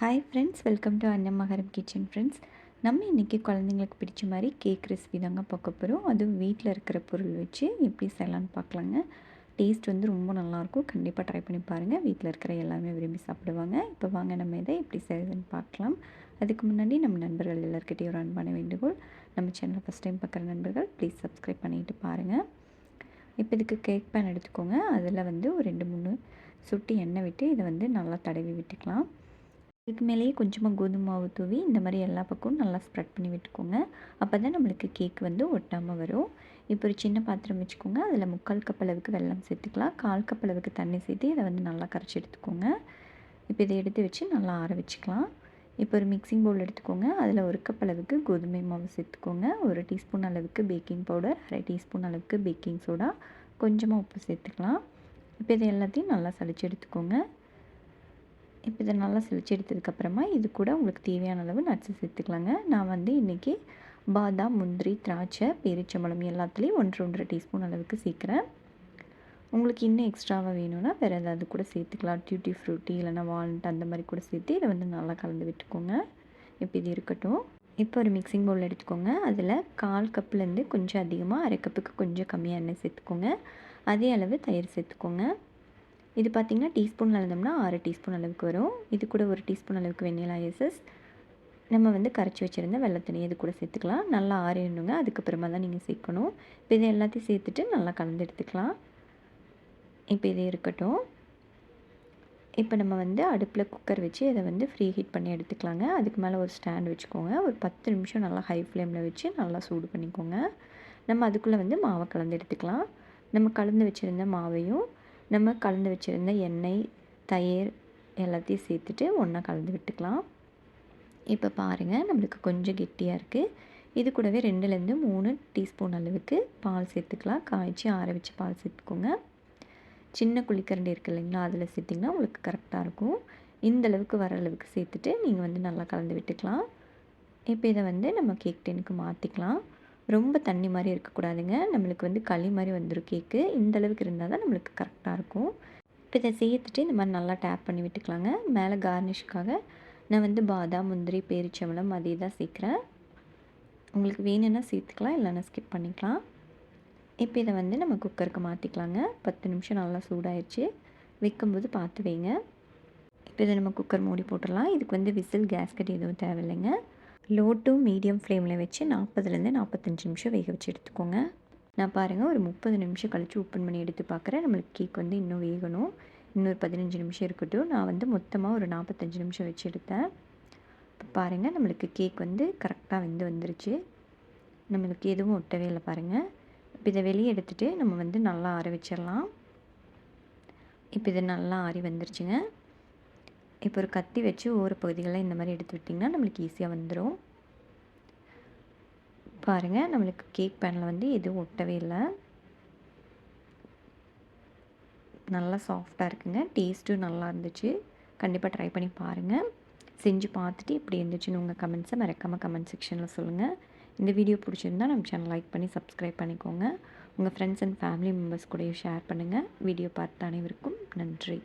Hi friends welcome to அன்னமகரம் kitchen friends நம்ம இன்றைக்கி குழந்தைங்களுக்கு பிடிச்ச மாதிரி கேக் ரெசிபி தாங்க பார்க்க போகிறோம் அதுவும் வீட்டில் இருக்கிற பொருள் வச்சு எப்படி செய்யலான்னு பார்க்கலாங்க. டேஸ்ட் வந்து ரொம்ப நல்லாயிருக்கும். கண்டிப்பாக ட்ரை பண்ணி பாருங்கள் வீட்டில் இருக்கிற எல்லாமே விரும்பி சாப்பிடுவாங்க. இப்போ வாங்க நம்ம இதை எப்படி செய்யுதுன்னு பார்க்கலாம். அதுக்கு முன்னாடி நம்ம நண்பர்கள் எல்லாருக்கிட்டையும் ஒரு அன்பான வேண்டுகோள். நம்ம சேனலை ஃபஸ்ட் டைம் பார்க்குற நண்பர்கள் ப்ளீஸ் சப்ஸ்கிரைப் பண்ணிட்டு பாருங்கள் இப்போ இதுக்கு கேக் பேன் எடுத்துக்கோங்க. அதில் வந்து ஒரு ரெண்டு மூணு சுட்டி எண்ணெய் விட்டு இதை வந்து நல்லா தடவி விட்டுக்கலாம். இதுக்கு மேலேயே கொஞ்சமாக கோதுமை மாவு தூவி இந்த மாதிரி எல்லா பக்கமும் நல்லா ஸ்ப்ரெட் பண்ணி விட்டுக்கோங்க. அப்போ தான் நம்மளுக்கு கேக் வந்து ஒட்டாமல் வரும். இப்போ ஒரு சின்ன பாத்திரம் வச்சுக்கோங்க. அதில் முக்கால் கப் அளவுக்கு வெல்லம் சேர்த்துக்கலாம். கால் கப் அளவுக்கு தண்ணி சேர்த்து இதை வந்து நல்லா கரைச்சி எடுத்துக்கோங்க. இப்போ இதை எடுத்து வச்சு நல்லா ஆற வச்சுக்கலாம். இப்போ ஒரு மிக்சிங் பவுல் எடுத்துக்கோங்க. அதில் ஒரு கப் அளவுக்கு கோதுமை மாவு சேர்த்துக்கோங்க. ஒரு டீஸ்பூன் அளவுக்கு பேக்கிங் பவுடர் அரை டீஸ்பூன் அளவுக்கு பேக்கிங் சோடா கொஞ்சமாக உப்பு சேர்த்துக்கலாம். இப்போ இதை எல்லாத்தையும் நல்லா சளிச்சு எடுத்துக்கோங்க. இப்போ இதை நல்லா சளிச்சு எடுத்ததுக்கப்புறமா இது கூட உங்களுக்கு தேவையான அளவு நட்ஸை சேர்த்துக்கலாங்க. நான் வந்து இன்றைக்கி பாதாம் முந்திரி திராட்சை பேரிச்சம்பழம் எல்லாத்துலேயும் ஒன்றரை ஒன்றரை டீஸ்பூன் அளவுக்கு சேர்க்குறேன். உங்களுக்கு இன்னும் எக்ஸ்ட்ராவாக வேணும்னா வேறு ஏதாவது கூட சேர்த்துக்கலாம். டியூட்டி ஃப்ரூட்டி இல்லைனா வால்நட் அந்த மாதிரி கூட சேர்த்து இதை வந்து நல்லா கலந்து விட்டுக்கோங்க. இப்போ இது இருக்கட்டும். இப்போ ஒரு மிக்சிங் பவுல் எடுத்துக்கோங்க. அதில் கால் கப்புலேருந்து கொஞ்சம் அதிகமாக அரை கப்புக்கு கொஞ்சம் கம்மியாக எண்ணெய் சேர்த்துக்கோங்க. அதே அளவு தயிர் சேர்த்துக்கோங்க. இது பார்த்திங்கன்னா டீஸ்பூன் அளந்தோம்னா ஆறு டீஸ்பூன் அளவுக்கு வரும். இது கூட ஒரு டீஸ்பூன் அளவுக்கு வெண்ணிலா எசஸ். நம்ம வந்து கரைச்சி வச்சுருந்த வெள்ளத்தண்ணி இது கூட சேர்த்துக்கலாம். நல்லா ஆறிடணுங்க. அதுக்கப்புறமா தான் நீங்கள் சேர்க்கணும். இப்போ இதை எல்லாத்தையும் சேர்த்துட்டு நல்லா கலந்து எடுத்துக்கலாம். இப்போ இதே இருக்கட்டும். இப்போ நம்ம வந்து அடுப்பில் குக்கர் வச்சு இதை வந்து ஃப்ரீ ஹீட் பண்ணி எடுத்துக்கலாங்க. அதுக்கு மேலே ஒரு ஸ்டாண்ட் வச்சுக்கோங்க. ஒரு பத்து நிமிஷம் நல்லா ஹை ஃப்ளேமில் வச்சு நல்லா சூடு பண்ணிக்கோங்க. நம்ம அதுக்குள்ளே வந்து மாவை கலந்து எடுத்துக்கலாம். நம்ம கலந்து வச்சுருந்த மாவையும் நம்ம கலந்து வச்சுருந்த எண்ணெய் தயிர் எல்லாத்தையும் சேர்த்துட்டு ஒன்றா கலந்து விட்டுக்கலாம். இப்போ பாருங்கள் நம்மளுக்கு கொஞ்சம் கெட்டியாக இருக்குது இது கூடவே ரெண்டுலேருந்து மூணு டீஸ்பூன் அளவுக்கு பால் சேர்த்துக்கலாம். காய்ச்சி ஆற வச்சு பால் சேர்த்துக்கோங்க. சின்ன குழிக்கரண்டி இருக்குது இல்லைங்களா அதில் சேர்த்திங்கன்னா உங்களுக்கு கரெக்டாக இருக்கும். இந்த அளவுக்கு வர அளவுக்கு சேர்த்துட்டு நீங்கள் வந்து நல்லா கலந்து விட்டுக்கலாம். இப்போ இதை வந்து நம்ம கேக் டெனுக்கு மாற்றிக்கலாம் ரொம்ப தண்ணி மாதிரி இருக்கக்கூடாதுங்க. நம்மளுக்கு வந்து களி மாதிரி வந்துடும் கேக்கு இந்த அளவுக்கு இருந்தால் தான் நம்மளுக்கு கரெக்டாக இருக்கும். இப்போ இதை சேர்த்துட்டு இந்த மாதிரி நல்லா டேப் பண்ணி விட்டுக்கலாங்க. மேலே கார்னிஷ்க்காக நான் வந்து பாதாம் முந்திரி பேரிச்சம்பளம் அதே தான் சேர்க்குறேன். உங்களுக்கு வேணும்னா சேர்த்துக்கலாம் இல்லைன்னா ஸ்கிப் பண்ணிக்கலாம். இப்போ இதை வந்து நம்ம குக்கருக்கு மாற்றிக்கலாங்க பத்து நிமிஷம் நல்லா சூடாயிடுச்சு வைக்கும்போது பார்த்து வைங்க. இப்போ இதை நம்ம குக்கர் மூடி போட்டுடலாம். இதுக்கு வந்து விசில் கேஸ்கட் எதுவும் தேவையில்லைங்க. லோ டு மீடியம் ஃப்ளேமில் வச்சு நாற்பதுலேருந்து நாற்பத்தஞ்சு நிமிஷம் வேக வச்சு எடுத்துக்கோங்க. நான் பாருங்கள் ஒரு முப்பது நிமிஷம் கழித்து ஓப்பன் பண்ணி எடுத்து பார்க்குறேன். நம்மளுக்கு கேக் வந்து இன்னும் வேகணும். இன்னொரு பதினஞ்சு நிமிஷம் இருக்கட்டும். நான் வந்து மொத்தமாக ஒரு நாற்பத்தஞ்சு நிமிஷம் வச்சு எடுத்தேன். இப்போ பாருங்கள் நம்மளுக்கு கேக் வந்து கரெக்டாக வெந்து வந்துருச்சு. நம்மளுக்கு எதுவும் ஒட்டவே இல்லை பாருங்கள் இப்போ இதை வெளியே எடுத்துகிட்டு நம்ம வந்து நல்லா ஆற வச்சிடலாம். இப்போ இது நல்லா ஆறி வந்துருச்சுங்க. இப்போ ஒரு கத்தி வச்சு ஒவ்வொரு பகுதிகளில் இந்த மாதிரி எடுத்து விட்டிங்கன்னா நம்மளுக்கு ஈஸியாக வந்துடும் பாருங்கள் நம்மளுக்கு கேக் பேனில் வந்து எதுவும் ஒட்டவே இல்லை. நல்லா சாஃப்டாக இருக்குங்க. டேஸ்ட்டும் நல்லா இருந்துச்சு. கண்டிப்பாக ட்ரை பண்ணி பாருங்கள் செஞ்சு பார்த்துட்டு இப்படி இருந்துச்சுன்னு உங்கள் கமெண்ட்ஸை மறக்காமல் கமெண்ட் செக்ஷனில் சொல்லுங்கள் இந்த வீடியோ பிடிச்சிருந்தா நம்ம சேனல் லைக் பண்ணி சப்ஸ்கிரைப் பண்ணிக்கோங்க. உங்கள் ஃப்ரெண்ட்ஸ் அண்ட் ஃபேமிலி மெம்பர்ஸ் கூடயும் ஷேர் பண்ணுங்கள் வீடியோ பார்த்த அனைவருக்கும் நன்றி.